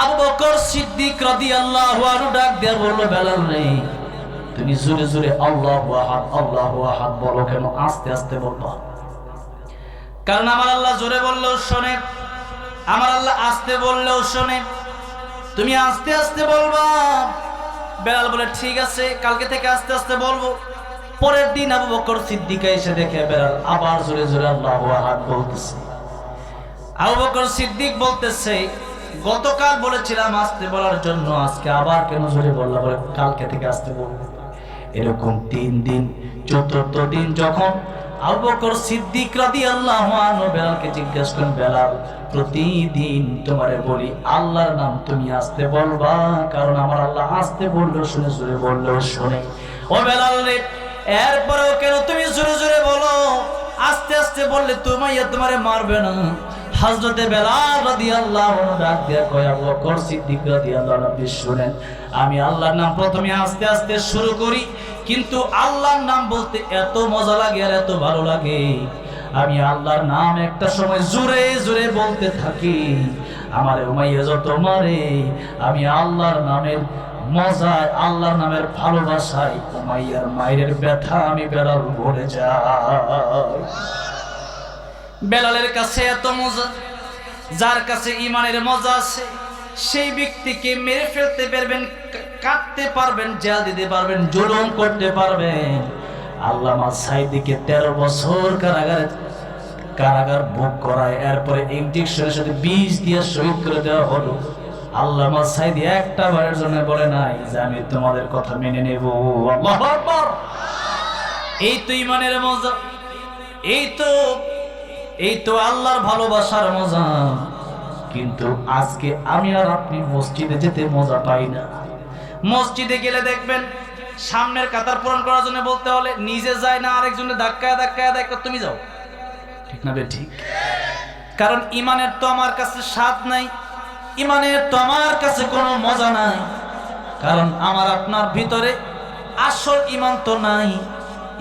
আবু বকর সিদ্দিক রাদিয়াল্লাহু আনহু ডাক দিয়ে বলল, বেলাল রে, তুমি জোরে জোরে আল্লাহু আহাদ আল্লাহু আহাদ বলো কেন? আস্তে আস্তে বলবা কারণ আমার আল্লাহ জোরে বললেও শোনে, আমার আল্লাহ আস্তে বললেও শোনে। তুমি আস্তে আস্তে বলবা? বেলাল বলে, ঠিক আছে, কালকে থেকে আস্তে আস্তে বলব। পরের দিন আবু বকর সিদ্দিকা এসে দেখে বেলাল আবার জোরে জোরে আল্লাহু আহাদ বলতেছে। আবু বকর সিদ্দিক বলতেছে গতকাল বলেছিলাম, আসতে বলার জন্য, আজকে আবার কেন জোরে বললাম? বলে, কালকে থেকে আসতে বলব। এরকম তিন দিন, চতুর্থ দিন যখন আবু বেলালকে জিজ্ঞেস করেন, বেলাল, প্রতিদিন তোমারে বলি আল্লাহর নাম তুমি আসতে বলবা? কারণ আমার আল্লাহ আসতে বলল, শুনে জোরে বলল, শুনে। ও বেলাল রে, এরপরেও কেন তুমি জোরে জোরে বলো? আস্তে আস্তে বললে তোমাইয়া তোমারে মারবে না। হযরতে বেলাল রাদিয়াল্লাহু আনহু ডাক দিয়া কয়, আবু বকর সিদ্দিক রাদিয়াল্লাহু আনহু শুনেন, আমি আল্লাহর নাম প্রথমে আস্তে আস্তে শুরু করি, কিন্তু আল্লাহর নাম বলতে এত মজা লাগে আর এত ভালো লাগে। আমি আল্লাহর নাম একটা সময় জোরে জোরে বলতে থাকি, আমার উমাইয়া যত মারে আমি আল্লাহর নামের মজায়, আল্লাহর নামের ভালোবাসায় উমাইয়ার মায়ের ব্যথা আমি বেড়াল ভরে যাই। বেলালের কাছে এত মজা, যার কাছে ইমানের মজা আছে, সেই ব্যক্তিকে মেরে ফেলতে পারবেন কাটতে পারবেন, জেল দিতে পারবেন, জুলুম করতে পারবেন। আল্লামা সাইদিকে তেরো বছর কারাগারে, কারাগার ভোগ করায়, এরপরে ইঞ্জেকশনের সাথে বিষ দিয়ে শহীদ করে দেওয়া হলো। আল্লামা সাইদি একটা বারের জন্য বলে নাই যে, আমি তোমাদের কথা মেনে নেব। এই তো ইমানের মজা, এই তো এই তো আল্লাহর ভালোবাসার মজা। কিন্তু আজকে আমি আর আপনি মসজিদে যেতে মজা পাই না। মসজিদে গেলে দেখবেন, সামনের কাতার পূরণ করার জন্য বলতে হলে নিজে যায় না আরেকজনের ধাক্কায় ধাক্কায় ধাক্কা তুমি যাও। ঠিক না বে, ঠিক? কারণ ইমানের তো আমার কাছে স্বাদ নাই, ইমানের তো আমার কাছে কোনো মজা নাই। কারণ আমার আপনার ভিতরে আসল ইমান তো নাই,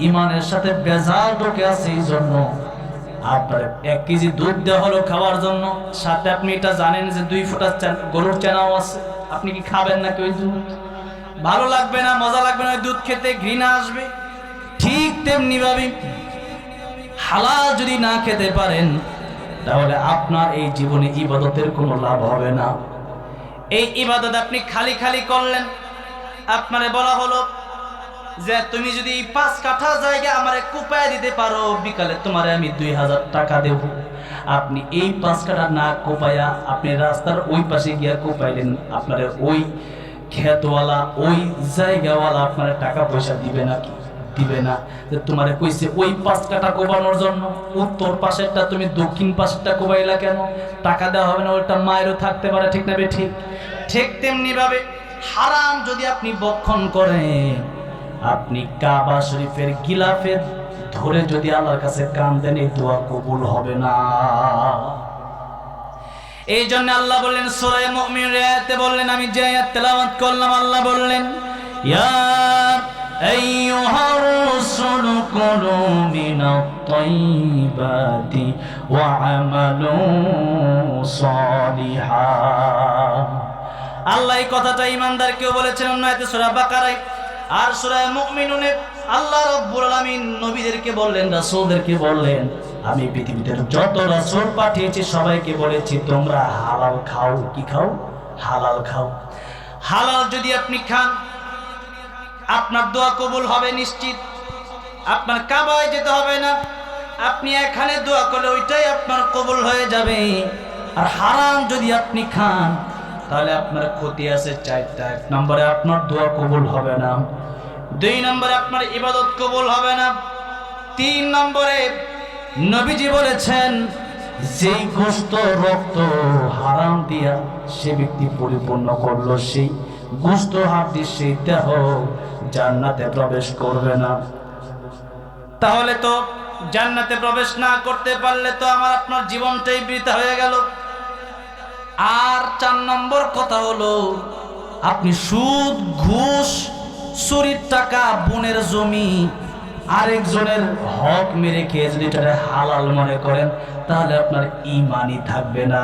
ইমানের সাথে বেজাল ঢোকে আছে এই জন্য আপনার এক কেজি দুধ দেওয়া হলো খাওয়ার জন্য। সাথে আপনি এটা জানেন যে দুই ফোঁটা গরুর চেনাও আছে। আপনি কি খাবেন নাকি ওই দুধ? ভালো লাগবে না, মজা লাগবে না ওই দুধ খেতে, ঘৃণা আসবে। ঠিক তেমনি ভাবে হালাল যদি না খেতে পারেন, তাহলে আপনার এই জীবনে ইবাদতের কোনো লাভ হবে না। এই ইবাদত আপনি খালি খালি করলেন। আপনারে বলা হলো যে তুমি যদি পাঁচ কাঠা জায়গা আমারে কুপায় দিতে পারো, বিকালে তোমারে আমি দুই হাজার টাকা দেব। আপনি এই পাঁচ কাঠা না কোপায়া আপনি রাস্তার ওই পাশে গিয়া কোপাইলেন, আপনার ওই ক্ষেতওয়ালা, ওই জায়গাওয়ালা আপনার টাকা পয়সা দিবে নাকি দিবে না। যে তোমারে কইছে, ওই পাঁচ কাঠা কোবানোর জন্য উত্তর পাশেরটা তুমি দক্ষিণ পাশেরটা কোবাইলা কেন? টাকা দেওয়া হবে না, ওইটা মায়েরও থাকতে পারে, ঠিক না ঠিক? ঠিক তেমনি ভাবে হারাম যদি আপনি বক্ষণ করেন। আপনি কাবা শরীফের গিলাফে ধরে যদি আল্লাহর কাছে কান দেন, এই দোয়া কবুল হবে না। এই জন্য আল্লাহ বললেন, সূরা মুমিন আয়াতে বললেন, আমি যে আয়াত তেলাওয়াত করলাম, আল্লাহ বললেন, ইয়া আল্লাহ এই কথাটা ইমানদারকেও বলেছেন অন্য আয়াতে সূরা বাকারায় আর সূরা মুমিনুনে আল্লাহ রাব্বুল আলামিন নবীদেরকে বললেন, রাসূলদেরকে বললেন, আমি পৃথিবীতে যত রাসূল পাঠিয়েছি, সবাইকে বলেছি, তোমরা হালাল খাও। কি খাও? হালাল খাও। হালাল যদি আপনি খান, আপনার দোয়া কবুল হবে নিশ্চিত। আপনার কাবায় যেতে হবে না। আপনি এখানে দোয়া করলে ওইটাই আপনার কবুল হয়ে যাবে। আর হারাম যদি আপনি খান, তাহলে আপনার ক্ষতি আছে চারটা। এক নম্বরে আপনার দোয়া কবুল হবে না। দুই নম্বরে আপনার ইবাদত কবুল হবে না। তিন নম্বরে নবীজি বলেছেন, যেই গোস্ত রক্ত হারাম দিয়া সে ব্যক্তি পরিপূর্ণ করল, সেই গোস্ত হাত সেই দেহ জান্নাতে প্রবেশ করবে না। তাহলে তো জান্নাতে প্রবেশ না করতে পারলে তো আমার আপনার জীবনটাই বৃথা হয়ে গেল। আর চার নম্বর কথা হলো, আপনি সুদ, ঘুষ চুরির টাকা বোনের জমি, আরেকজনের হক মেরে খেয়ে যদি হালাল মনে করেন, তাহলে আপনার ইমানই থাকবে না।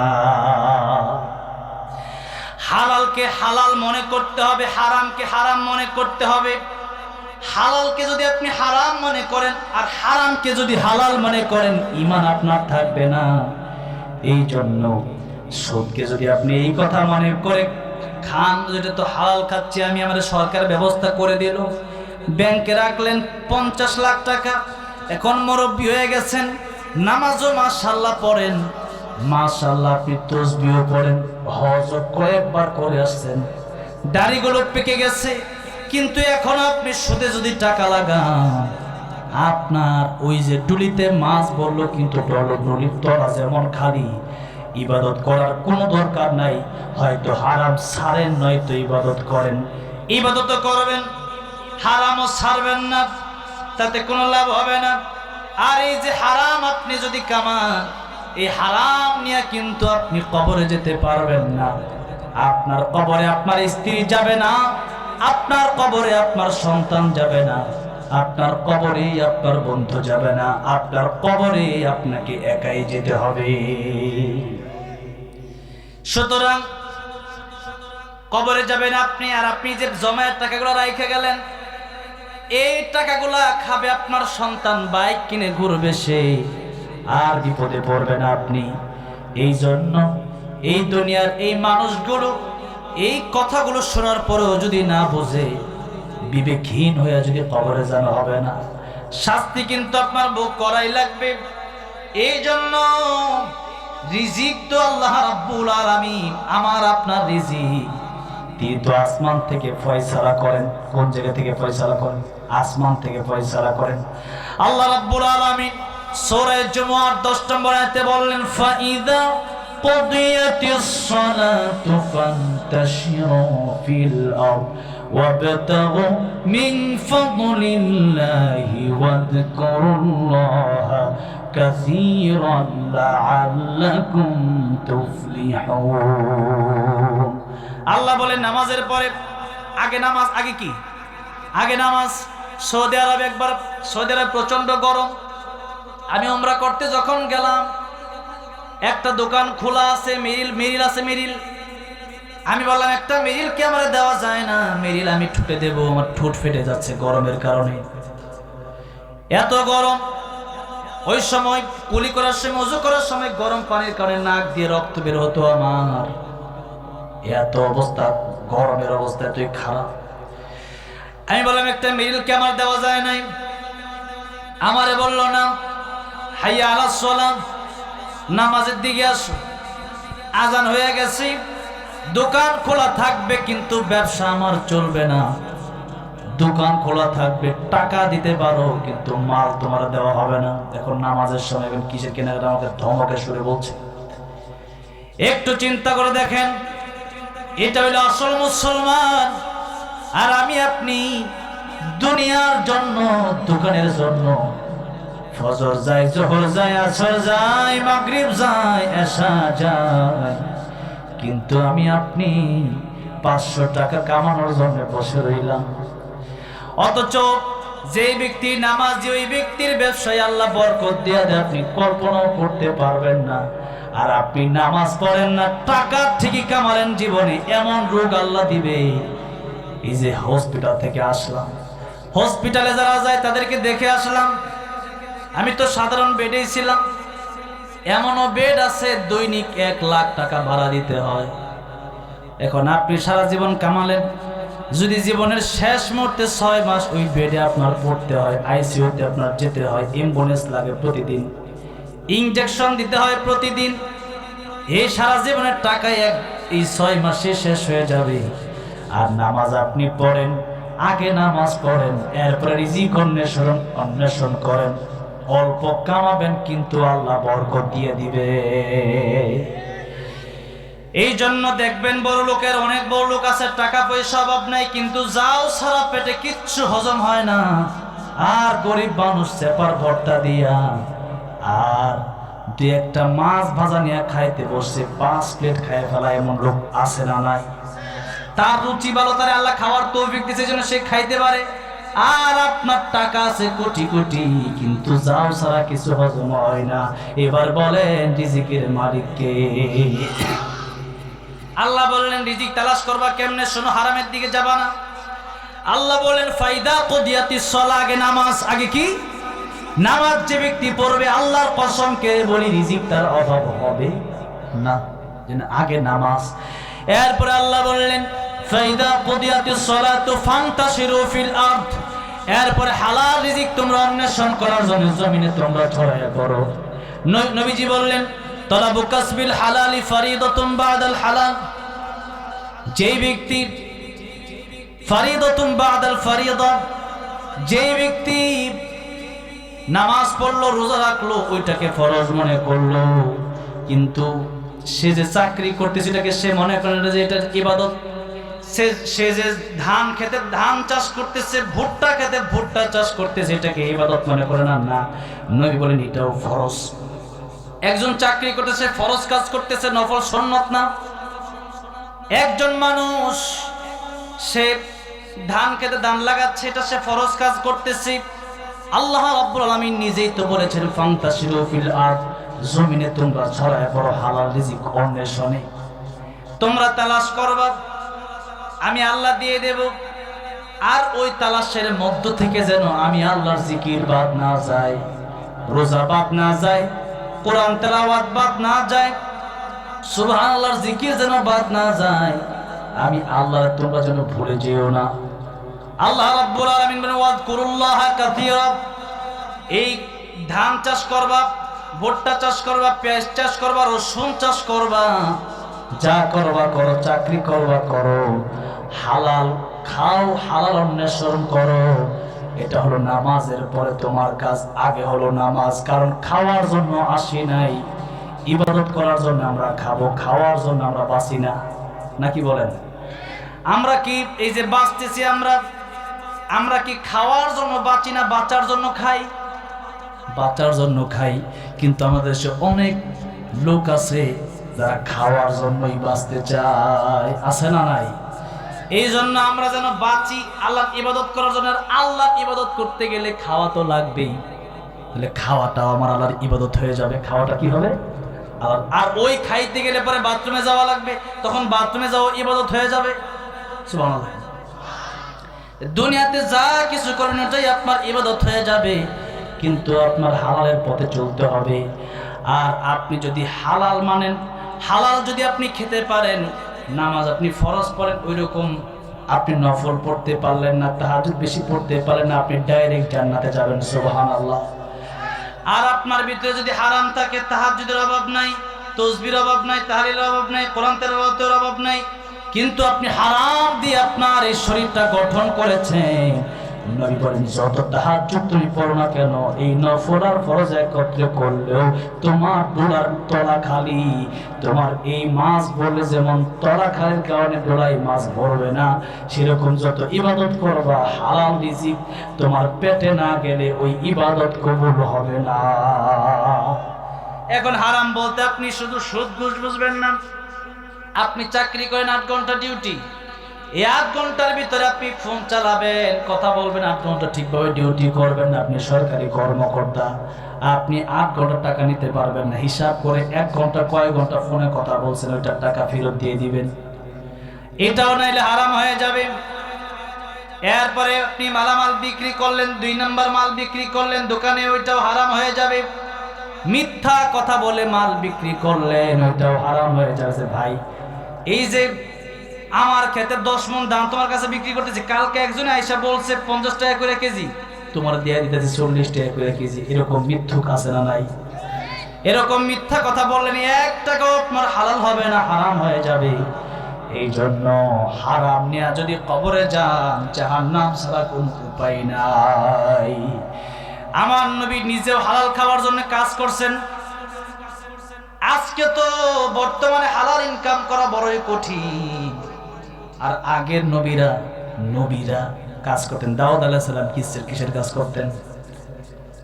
হালালকে হালাল মনে করতে হবে, হারামকে হারাম মনে করতে হবে। হালালকে যদি আপনি হারাম মনে করেন, আর হারামকে যদি হালাল মনে করেন, ইমান আপনার থাকবে না। এই জন্য সুদকে যদি আপনি এই কথা মনে করে খান, যেটা তো হালাল খাচ্ছি আমি আমাদের সরকার ব্যবস্থা করে দিল। ব্যাংকে রাখলেন পঞ্চাশ লাখ টাকা। এখন মুরব্বী হয়ে গেছেন, নামাজও মাশাল্লাহ পড়েন। মাশাল্লাহ আপনি তসবিও পড়েন, হজ কয়েকবার করে আসছেন। দাড়িগুলো পেকে গেছে, কিন্তু এখন আপনি সুদে যদি টাকা লাগান, আপনার ওই যে ডুলিতে মাছ বলল, কিন্তু ডল ডুলির তলা যেমন খালি। ইবাদত করার কোনো দরকার নাই, হয়তো হারাম ছাড়েন, নয়তো ইবাদত করেন। ইবাদত করবেন, হারামও ছাড়বেন না, তাতে কোনো লাভ হবে না। আর এই যে হারাম আপনি যদি কামান, এই হারাম নিয়ে কিন্তু আপনি কবরে যেতে পারবেন না। আপনার কবরে আপনার স্ত্রী যাবে না, আপনার কবরে আপনার সন্তান যাবে না, আপনার কবরে আপনার বন্ধু যাবে না, আপনার কবরে আপনাকে একাই যেতে হবে। সুতরাং কবরে যাবেন আপনি আর আপনি যে জমায়ের টাকাগুলো রাইখে গেলেন, এই টাকাগুলা খাবে আপনার সন্তান, বাইক কিনে ঘুরবে সে। আর বিপদে পড়বেন আপনি। এই জন্য এই দুনিয়ার এই মানুষগুলো এই কথাগুলো শোনার পরেও যদি না বোঝে, বিবেকহীন হয়ে যদি কবরে জানা হবে না। শাস্তি কিন্তু আপনার বুক করাই লাগবে। এই জন্য রিজিক তো আল্লাহ রাব্বুল আলামিন আমার আপনার রিজিক তিনি তো আসমান থেকে ফয়সালা করেন কোন জায়গা থেকে ফয়সালা করেন আসমান থেকে ফয়সালা করেন আল্লাহ রাব্বুল আলামিন সূরা জুমুয়ার 10 নম্বর আয়াতে বললেন ফাইদা قضيت الصلاة فانتشروا في الأرض وابتغوا من فضل الله واذكروا الله كثيرا لعلكم تفلحون আল্লাহ বলেন নামাজের পরে আগে নামাজ আগে কি আগে নামাজ সৌদি আরব একবার সৌদি আরব প্রচন্ড গরম আমি ওমরা করতে যখন গেলাম একটা দোকান খোলা আছে মেরিল মেরিল আছে মেরিল আমি বললাম একটা মেরিল কে আমার দেওয়া যায় না মেরিল আমি ঠুটে দেব আমার ঠোঁট ফেটে যাচ্ছে গরমের কারণে এত গরম ওই সময় কুলি করার সময় উজু করার সময় গরম পানির কারণে নাক দিয়ে রক্ত বের হতো আমার। এত অবস্থা, গরমের অবস্থা তুই খারাপ। আমি বললাম, একটা মেরিল কে আমার দেওয়া যায় নাই? আমারে বলল, না। হাইয়া আলাস সালাম, নামাজের দিকে আসো। আজান হয়ে গেছি, দোকান খোলা থাকবে, কিন্তু ব্যবসা আমার চলবে না। দোকান খোলা থাকবে, টাকা দিতে পারো, কিন্তু মাল তোমার দেওয়া হবে না। এখন নামাজের সময় এখন কিসের কেনাকাটা? আমাকে ধমকে সুরে বলছে। একটু চিন্তা করে দেখেন, এটা হইল আসল মুসলমান, আর আমি আপনি দুনিয়ার জন্য, দোকানের জন্য। ফজর যায়, জোহর যায়, আসর যায়, মাগরিব যায় এসা যায়। কিন্তু আমি আপনি পাঁচশো টাকা কামানোর জন্য বসে রইলাম। অথচ যে ব্যক্তি নামাজ, ওই ব্যক্তির ব্যবসায় আল্লাহ বরকত দিয়ে দেয়, আপনি কল্পনাও করতে পারবেন না। আর আপনি নামাজ পড়েন না, টাকা ঠিকই কামালেন জীবনে, এমন রোগ আল্লাহ দিবে। এই যে হসপিটাল থেকে আসলাম। হসপিটালে যারা যায়, তাদেরকে দেখে আসলাম। আমি তো সাধারণ বেডেই ছিলাম। এমনও বেড আছে, দৈনিক এক লাখ টাকা ভাড়া দিতে হয়। এখন আপনি সারা জীবন কামালেন। যদি জীবনের শেষ মুহূর্তে ছয় মাস ওই বেডে আপনার পড়তে হয় আইসিইউতে আপনার যেতে হয় ইম্বনেস লাগে প্রতিদিন ইঞ্জেকশন দিতে হয় প্রতিদিন, এই সারা জীবনের টাকা এক এই ছয় মাসে শেষ হয়ে যাবে। আর নামাজ আপনি পড়েন, আগে নামাজ পড়েন, এরপরে রিজিক অন্বেষণ অন্বেষণ করেন, অল্প কামাবেন, কিন্তু আল্লাহ বরকত দিয়ে দিবে। এই জন্য দেখবেন বড় লোকের অনেক বড় লোক আছে, টাকা পয়সা অভাব নাই, কিন্তু যাও সারা পেটে কিচ্ছু হজম হয় না। আর গরিব মানুষ চেপার ভর্তা দিয়া, আর দু একটা মাছ ভাজা নিয়ে খাইতে বসছে পাঁচ প্লেট খাই ফেলা এমন লোক আছে না নাই? তার রুচি ভালো, তার আল্লাহ খাওয়ার তৌফিক দিছে জন্য সে খাইতে পারে। আর আপনার টাকা আছে কোটি কোটি, কিন্তু যাও সারা কিছু হজম হয় না। এবার বলেন, রিজিকের মালিককে। আল্লাহ বললেন, রিজিক তালাশ করবা কেমনে? শোনো, হারামের দিকে যাবা না। আল্লাহ বললেন, ফাইদা কদিয়াতি সলা, আগে নামাজ। আগে কি? নামাজ যে ব্যক্তি পড়বে, আল্লাহর কসমকে বলি রিজিক তার অভাব হবে না। আগে নামাজ। এরপরে আল্লাহ বললেন, ফাইদা কদিয়াতি সলাতু ফান্তাশিরু ফিল আরদ। এরপরে হালাল রিজিক তোমরা অন্বেষণ করার জন্য জমিনে তোমরা ছড়াইয়া করো নবীজি বললেন তলাবু কাসবিল হালালি ফারিদাতুম বাদাল হালাল। যেই ব্যক্তি ফারিদাতুম বাদাল ফারিদা, যেই ব্যক্তি নামাজ পড়ল, রোজা রাখল, ওইটাকে ফরজ মনে করল। কিন্তু সে যে চাকরি করতে সেটাকে সে মনে করে না যে এটা ইবাদত। সে সে যে ধান খেতে, ধান চাষ করতেছে, ভুট্টা খেতে, ভুট্টা চাষ করতেছে, এটাকে ইবাদত মনে করে না? না। নবী বলেন, এটাও ফরজ। একজন চাকরি করতেছে, ফরজ কাজ করতেছে, নফল সন্নত না। একজন মানুষ, সে ধান খেতে ধান লাগাচ্ছে, এটা সে ফরজ কাজ করতেছে। আল্লাহ রাব্বুল আলামিন নিজেই তো বলেছেন ফান্তাশিরু ফিল আরদ জমিনে তোমরা ছড়ায় পড়ো হালাল রিজিক অন্বেষণে। তোমরা তালাশ করবা, আমি আল্লাহ দিয়ে দেব। আর ওই তালাশের মধ্য থেকে যেন আমি আল্লাহর জিকির বাদ না যায় রোজা বাদ না যায় কোরআন তেলাওয়াত বাদ না যায়, সুবহানাল্লাহর জিকির যেন বাদ না যায়, আমি আল্লাহ তোমরা যেন ভুলে যেও না। আল্লাহ রাব্বুল আলামিন বলেন ওয়াজকুরুল্লাহ কাসীরা এই ধান চাষ করবা, ভুট্টা চাষ করবা, পেঁয়াজ চাষ করবা, রসুন চাষ করবা, যা করবা করো, চাকরি করবা করো, হালাল খাও, হালাল অন্বেষণ করো এটা হলো নামাজের পরে তোমার কাজ, আগে হলো নামাজ, কারণ খাওয়ার জন্য আসি নাই। ইবাদত করার জন্য আমরা খাব, খাওয়ার জন্য আমরা বাঁচি না। নাকি বলেন? আমরা কি এই যে বাঁচতেছি আমরা আমরা কি খাওয়ার জন্য বাঁচি না, বাঁচার জন্য খাই? বাঁচার জন্য খাই, কিন্তু আমাদের দেশে অনেক লোক আছে যারা খাওয়ার জন্যই বাঁচতে চায়। আছে না নাই? এই জন্য আমরা যেন বাঁচি আল্লাহ ইবাদত করার জন্য। আল্লাহ ইবাদত করতে গেলে খাওয়া তো লাগবেই। তাহলে খাওয়াটাও আমার আল্লাহর ইবাদত হয়ে যাবে। খাওয়াটা কি হবে? আর- ওই খাইতে গেলে পরে বাথরুমে যাওয়া লাগবে। তখন বাথরুমে যাওয়া ইবাদত হয়ে যাবে। দুনিয়াতে যা কিছু করেন ওটাই আপনার ইবাদত হয়ে যাবে। কিন্তু আপনার হালালের পথে চলতে হবে। আর আপনি যদি হালাল মানেন, হালাল যদি আপনি খেতে পারেন নামাজ আপনি ফরজ পড়েন ওই রকম আপনি নফল পড়তে পারলেন না, তাহাজুদ বেশি পড়তে পারলেন না, আপনি ডাইরেক্ট জান্নাতে যাবেন, সুবহানাল্লাহ। আর আপনার ভিতরে যদি হারাম থাকে, তাহাজুদের অভাব নাই, তসবির অভাব নাই তাহারের অভাব নাই কোরআনের অভাবের অভাব নাই, কিন্তু আপনি হারাম দিয়ে আপনার এই শরীরটা গঠন করেছেন নবী বলেন, যত তাহাজ্জুদ তুমি পড়ো না কেন, এই নফল আর ফরজ একত্রে করলেও তোমার ডোলার তলা খালি। তোমার এই মাছ বলে যেমন তলা খালির কারণে ডোলাই মাছ ভরবে না, সেরকম যত ইবাদত করবা, হালাল রিজিক তোমার পেটে না গেলে ওই ইবাদত কবুল হবে না। এখন হারাম বলতে আপনি শুধু সুদ ঘুষ বুঝবেন না। আপনি চাকরি করেন আট ঘণ্টা ডিউটি। এই আট ঘণ্টার ভিতরে আপনি ফোন চালাবেন, কথা বলবেন আট ঘণ্টা ঠিকভাবে ডিউটি করবেন আপনি সরকারি কর্মকর্তা, আপনি আট ঘণ্টা টাকা নিতে পারবেন না। হিসাব করে এক ঘণ্টা কয় ঘণ্টা ফোনে কথা বলছেন, ওইটার টাকা ফেরত দিয়ে দিবেন। এটাও নাইলে হারাম হয়ে যাবে। এরপরে আপনি মালামাল বিক্রি করলেন, দুই নাম্বার মাল বিক্রি করলেন, দোকানে ওইটাও হারাম হয়ে যাবে। মিথ্যা কথা বলে মাল বিক্রি করলেন, ওইটাও হারাম হয়ে যাবে ভাই। এই যে আমার খেতে দশ মন দাম তোমার কাছে বিক্রি করতেছি। কালকে একজন আইসা বলছে পঞ্চাশ টাকা করে কেজি। তোমার দেয়া দিতেছে চল্লিশ টাকা করে কেজি। এরকম মিথ্যুক আছে না নাই? এরকম মিথ্যা কথা বললেন এক টাকাও তোমার হালাল হবে না, হারাম হয়ে যাবে। এই জন্য হারাম নেয়া যদি কবরে যান জাহান নাম ছাড়া কোন উপায় নাই। আমার নবী নিজেও হালাল খাওয়ার জন্য কাজ করছেন। আজকে তো বর্তমানে হালাল ইনকাম করা বড়ই কঠিন। আর আগের নবীরা নবীরা কাজ করতেন। দাউদ আলাহ সাল্লাম কিসের কিসের কাজ করতেন?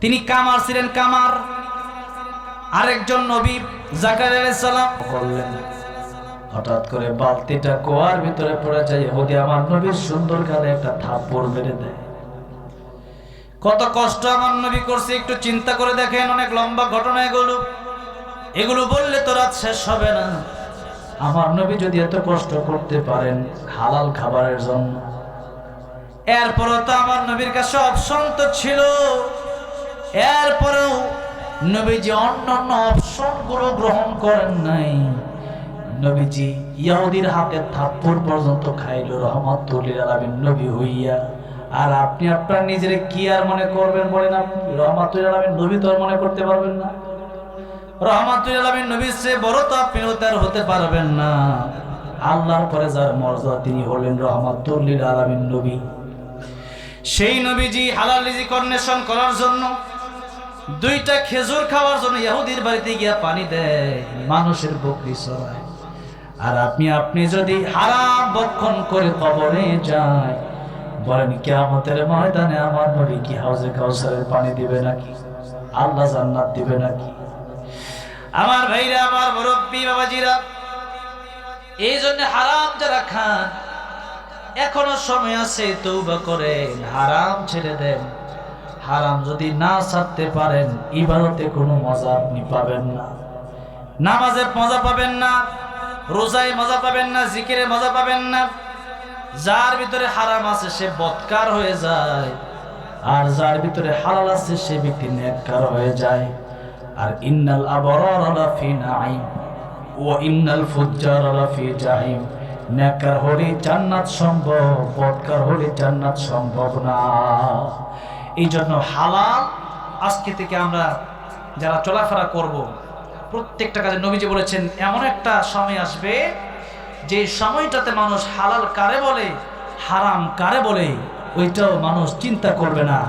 তিনি কামার ছিলেন কামার। আরেকজন নবী জাকার সালাম করলেন হঠাৎ করে বালতিটা কুয়ার ভিতরে পড়ে যায়, ইহুদি আমার নবীর সুন্দর গালে একটা থাপ্পড় মেরে দেয়। কত কষ্ট আমার নবী করছে, একটু চিন্তা করে দেখেন, অনেক লম্বা ঘটনা এগুলো। এগুলো বললে তো রাত শেষ হবে না। আমার নবী যদি এত কষ্ট করতে পারেন হালাল খাবারের জন্য। এরপরও তো আমার নবীর কাছে অপশন তো ছিল। এরপরেও নবীজি অন্য অপশনগুলো গ্রহণ করেন নাই। নবীজি ইয়াহুদির হাতে থাপ্পড় পর্যন্ত খাইল রহমাতুল্লিল আলামিন নবী হইয়া। আর আপনি আপনার নিজের কি আর মনে করবেন বলেন আপনি? রহমাতুল্লিল আলামিন নবী তো আর মনে করতে পারবেন না। বড় হতে পারবেন না। আল্লাহর যার মর্যাদা তিনি হলেন নবী। সেই নবীজি করার জন্য দুইটা খেজুর খাওয়ার জন্য ইহুদির বাড়িতে গিয়া পানি দেয়, মানুষের বকরি চড়ায়। আর আপনি আপনি যদি হারাম বক্ষণ করে কবরে যায়, বলেন, কিয়ামতের ময়দানে আমার নবী কি হাউজে কাউসারের পানি দিবে নাকি? আল্লাহ জান্নাত দিবে নাকি? আমার ভাইরা, আমার মুরব্বী, বাবাজিরা, এই জন্য হারাম যারা খান, এখনও সময় আছে তৌবা করেন, হারাম ছেড়ে দেন। হারাম যদি না ছাড়তে পারেন, ইবাদতে কোনো মজা আপনি পাবেন না। নামাজে মজা পাবেন না, রোজায় মজা পাবেন না, জিকিরে মজা পাবেন না। যার ভিতরে হারাম আছে, সে বৎকার হয়ে যায়, আর যার ভিতরে হালাল আছে, সে ব্যক্তি নেককার হয়ে যায়। আর ইন্নাল আবরার লাফি নাঈম ও ইন্নাল ফুজ্জার লাফি জাহিম। নেকার হলে জান্নাত সম্ভব বৎকার হলে জান্নাত সম্ভব না। এই জন্য হালাল আজকে থেকে আমরা যারা চলাফেরা করব, প্রত্যেকটা কাজে নবীজি বলেছেন, এমন একটা সময় আসবে যে সময়টাতে মানুষ হালাল কারে বলে, হারাম কারে বলে, ওইটাও মানুষ চিন্তা করবে না।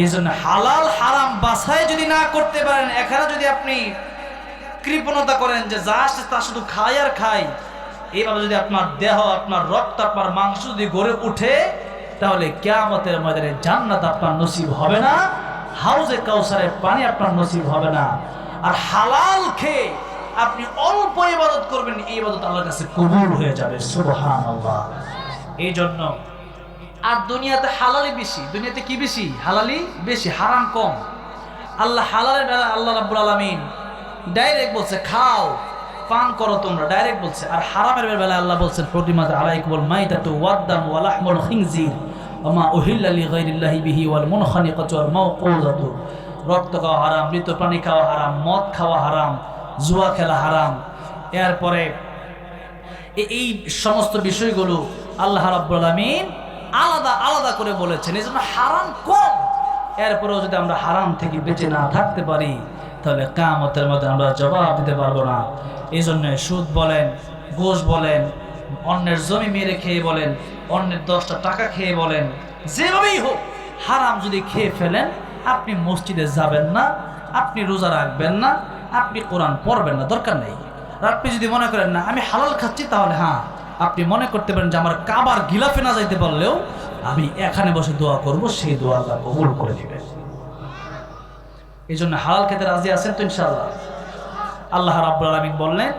এই জন্য হালাল, হারাম বাছাই যদি না করতে পারেন, এখানে যদি আপনি কৃপণতা করেন যে যা আসছে তা শুধু খাই আর খাই, এইভাবে যদি আপনার দেহ, আপনার রক্ত, আপনার মাংস যদি গড়ে উঠে, তাহলে কেয়ামতের ময়দানে জান্নাত আপনার নসিব হবে না, হাউজে কাউসারে পানি আপনার নসিব হবে না। আর হালাল খেয়ে আপনি অল্প ইবাদত করবেন, এই ইবাদত আল্লাহর কাছে কবুল হয়ে যাবে, সুবহানাল্লাহ। এই জন্য আর দুনিয়াতে হালালি বেশি। দুনিয়াতে কি বেশি? হালালি বেশি, হারাম কম। আল্লাহ হালালের বেলা আল্লাহ রাব্বুল আলামিন ডাইরেক্ট বলছে, খাও, পান করো তোমরা। ডাইরেক্ট বলছে, আর হারামের বেলা আল্লাহ বলছেন প্রতিমাতে আলাইকুমুল মাইতাতু ওয়াদ্দাম ওয়া লাহমুল খিনজির ওমা উহিল্লা লিগাইরিল্লাহি বিহি ওয়াল মুনখানিকাতু ওয়াল মাওকুযাতু রক্ত খাওয়া হারাম, মৃত প্রাণী খাওয়া হারাম, মদ খাওয়া হারাম, জুয়া খেলা হারাম। এরপরে এই সমস্ত বিষয়গুলো আল্লাহ রাব্বুল আলামিন আলাদা আলাদা করে বলেছেন, এই জন্য হারাম কম। এরপরেও যদি আমরা হারাম থেকে বেঁচে না থাকতে পারি, তাহলে কামতের মধ্যে আমরা জবাব দিতে পারব না। এই জন্য সুদ বলেন গোশ বলেন, অন্যের জমি মেরে খেয়ে বলেন, অন্যের দশটা টাকা খেয়ে বলেন, যেভাবেই হোক, হারাম যদি খেয়ে ফেলেন, আপনি মসজিদে যাবেন না, আপনি রোজা রাখবেন না, আপনি কোরআন পড়বেন না, দরকার নেই। আপনি যদি মনে করেন, না, আমি হালাল খাচ্ছি, তাহলে হ্যাঁ। আপনি মনে করতে পারেন যে আমার কাবার গিলাফে না যাইতে পারলেও আমি এখানে বসে দোয়া করব, সেই দোয়া আল্লাহ কবুল করে দিবেন। এই জন্য হালাল খেতে রাজি আছেন তো ইনশাআল্লাহ? আল্লাহ রাব্বুল আলামিন বললেন,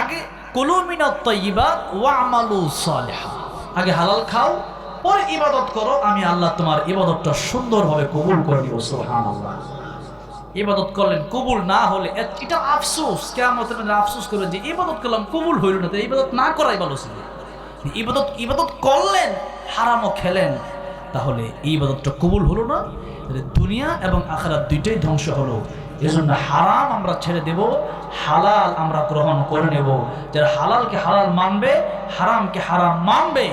আগে আগে হালাল খাও, পরে ইবাদত করো, আমি আল্লাহ তোমার ইবাদতটা সুন্দরভাবে কবুল করে দিব সুবহানাল্লাহ। ইবাদত করলেন, কবুল না হলে এটা আফসোস কেমতের মধ্যে আফসোস করে যে ইবাদত করলাম, কবুল হইল না, তো ইবাদত না করাই ভালো ছিল। ইবাদত ইবাদত করলেন, হারামও খেলেন, তাহলে এই ইবাদতটা কবুল হলো না? দুনিয়া এবং আখারাত দুইটাই ধ্বংস হলো। এজন্য হারাম আমরা ছেড়ে দেব, হালাল আমরা গ্রহণ করে নেব। যারা হালালকে হালাল মানবে, হারামকে হারাম মানবে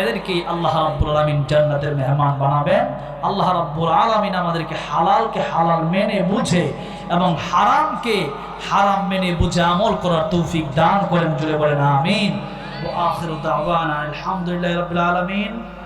এদেরকেই আল্লাহ রাব্বুল আলামিন জান্নাতের মেহমান বানাবেন। আল্লাহ রাব্বুল আলামিন আমাদেরকে হালালকে হালাল মেনে বুঝে এবং হারামকে হারাম মেনে বুঝে আমল করার তৌফিক দান করেন জুড়ে বলেন, আমিন। ও আখিরু আলহামদুলিল্লাহ রাব্বিল আলামিন।